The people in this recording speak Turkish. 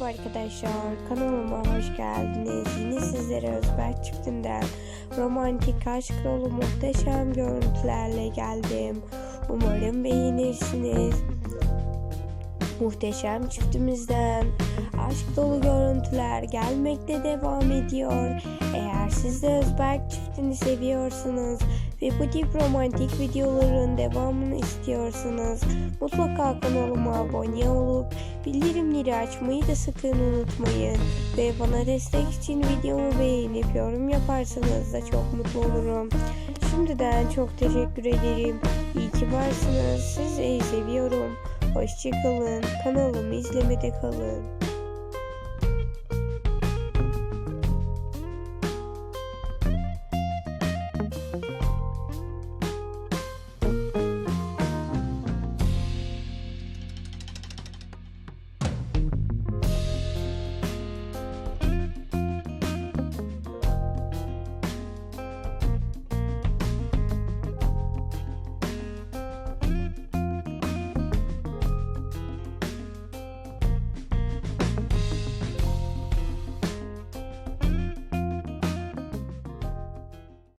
Merhaba arkadaşlar, kanalıma hoş geldiniz. Yine sizlere Özberk çiftinden romantik aşk dolu muhteşem görüntülerle geldim. Umarım beğenirsiniz. Muhteşem çiftimizden aşk dolu görüntüler gelmekte devam ediyor. Eğer siz de Özberk çiftini seviyorsunuz ve bu tip romantik videoların devamını istiyorsanız mutlaka kanalıma abone olup bildirimleri açmayı da sakın unutmayın. Ve bana destek için videomu beğenip yorum yaparsanız da çok mutlu olurum. Şimdiden çok teşekkür ederim. İyi ki varsınız. Sizi seviyorum. Hoşçakalın. Kanalımı izlemede kalın.